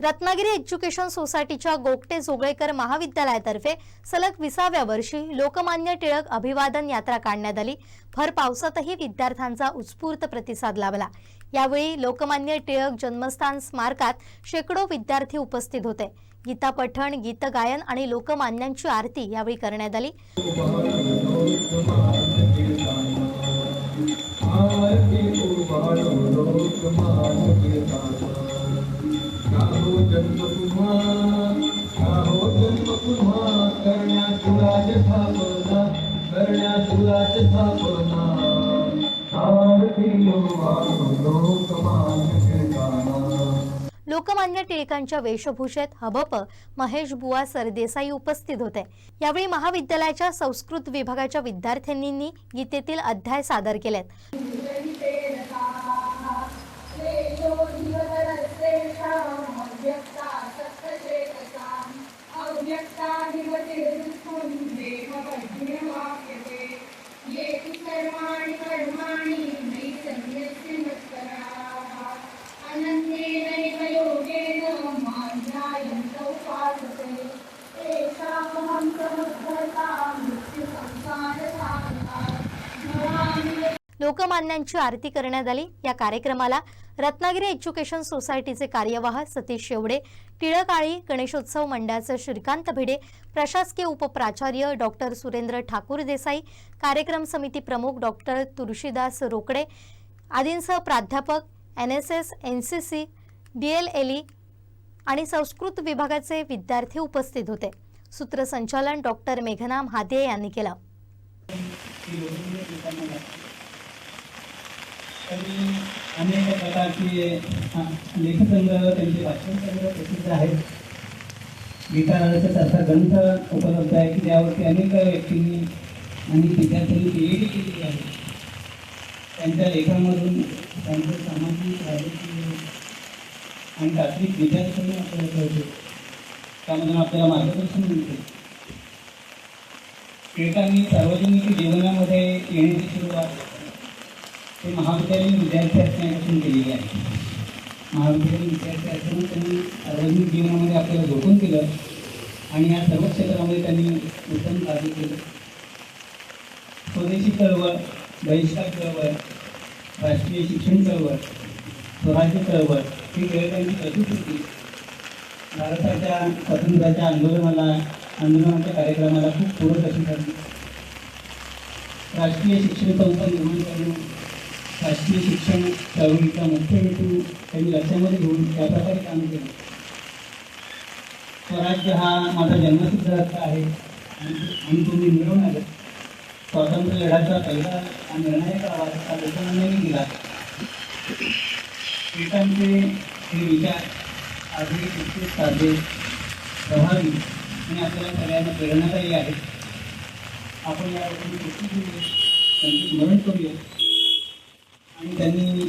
Ratnagiri education सोसायटीच्या गोगटे जोगळेकर महाविद्यालयातर्फे सलग विसाव्या वर्षी लोकमान्य टिळक अभिवादन यात्रा काढण्यात आली. भर पावसातही विद्यार्थ्यांचा उत्स्फूर्त प्रतिसाद लाभला. यावेळी लोकमान्य टिळक जन्मस्थान स्मारकात शेकडो विद्यार्थी उपस्थित होते. गीता पठण गीतगायन आणि लोकमान्यांची आरती यावेळी करण्यात आली. आरती उभारो लोकमान गाहो जन्म तुम्हा गाहो जन्म पुन्हा करण्या तुलाच स्थापना करण्या तुलाच स्थापना आरती उभारो लोकमान लोकमान्य टिळकांच्या वेशभूषेत हबप महेश बुवा सरदेसाई उपस्थित होते. यावेळी महाविद्यालयाच्या संस्कृत विभागाच्या विद्यार्थ्यांनी गीतेतील अध्याय सादर केलेत. लोकमान्यांची आरती करण्यात आली. या कार्यक्रमाला रत्नागिरी एज्युकेशन सोसायटीचे कार्यवाह सतीश शेवडे टिळकाळी गणेशोत्सव मंडळाचे श्रीकांत भिडे प्रशासकीय उपप्राचार्य डॉक्टर सुरेंद्र ठाकूर देसाई कार्यक्रम समिती प्रमुख डॉक्टर तुळशीदास रोकडे आदींसह प्राध्यापक N S S N C C D L L E आणि संस्कृत विभागाचे विद्यार्थी उपस्थित होते. सूत्रसंचालन डॉक्टर मेघना महादे यांनी केलं. त्यांनी अनेक प्रकारचे लेखसंग्रह त्यांचे वाचनसंग्रह प्रसिद्ध आहेत. गीता असा ग्रंथ उपलब्ध आहे की त्यावरती अनेक व्यक्तींनी आणि विद्यार्थ्यांनी पी एच डी केलेली आहे. त्यांच्या लेखामधून त्यांचं सामाजिक राजकीय आणि तात्विक विद्यार्थ्यांनी आपल्याला कळते. त्यामधून आपल्याला मार्गदर्शन मिळते. टिळकांनी सार्वजनिक जीवनामध्ये येण्याची सुरुवात ते महाविद्यालयीन विद्यार्थी असण्यापासून केलेली आहे. महाविद्यालयीन विद्यार्थी असताना त्यांनी सार्वजनिक जीवनामध्ये आपल्याला झोकून केलं आणि या सर्व क्षेत्रामध्ये त्यांनी उत्तम कार्य केलं. स्वदेशी चळवळ बहिष्कार चळवळ राष्ट्रीय शिक्षण चळवळ स्वराज्य चळवळ ही टिळकांची होती. भारताच्या स्वातंत्र्याच्या आंदोलनाला आंदोलनाच्या कार्यक्रमाला खूप पूरक अशी ठरली. राष्ट्रीय शिक्षण संस्था निर्माण करणं राष्ट्रीय शिक्षण चळवळीचा मुख्य हेतू त्यांनी लक्षामध्ये घेऊन त्याप्रकारे काम केलं. स्वराज्य हा माझा जन्मसिद्ध हक्क आहे. आणि आणि तो मी मिळवणार स्वातंत्र्य लढ्याचा पहिला हा निर्णायक आवाज हा लोकमान्यांनी दिला टिळकांचे हे विचार आजही इतके साधे प्रभावी आणि आपल्याला सगळ्यांना प्रेरणादायी आहेत. आपण या त्यांचे स्मरण करूया. आणि त्यांनी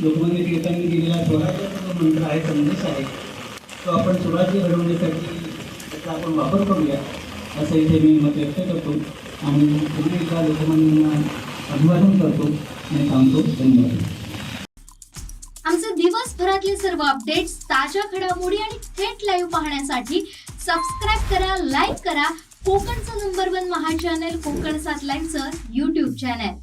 लोकमान्य टिळकांनी दिलेला स्वराज्याचा जो मंत्र आहे संदेश आहे म्हणजे तो आपण स्वराज्य घडवण्यासाठी त्याचा आपण वापर करूया असं इथे मी मत व्यक्त करतो. आणि पुन्हा एकदा लोकमान्यांना अभिवादन करतो आणि थांबतो धन्यवाद. आमचे दिवसभरातले सर्व अपडेट्स ताज्या घडामोडी आणि थेट लाईव्ह पाहण्यासाठी सबस्क्राईब करा लाईक करा. कोकणचं नंबर वन महा चॅनल कोकण सात लाईनचं युट्यूब चॅनल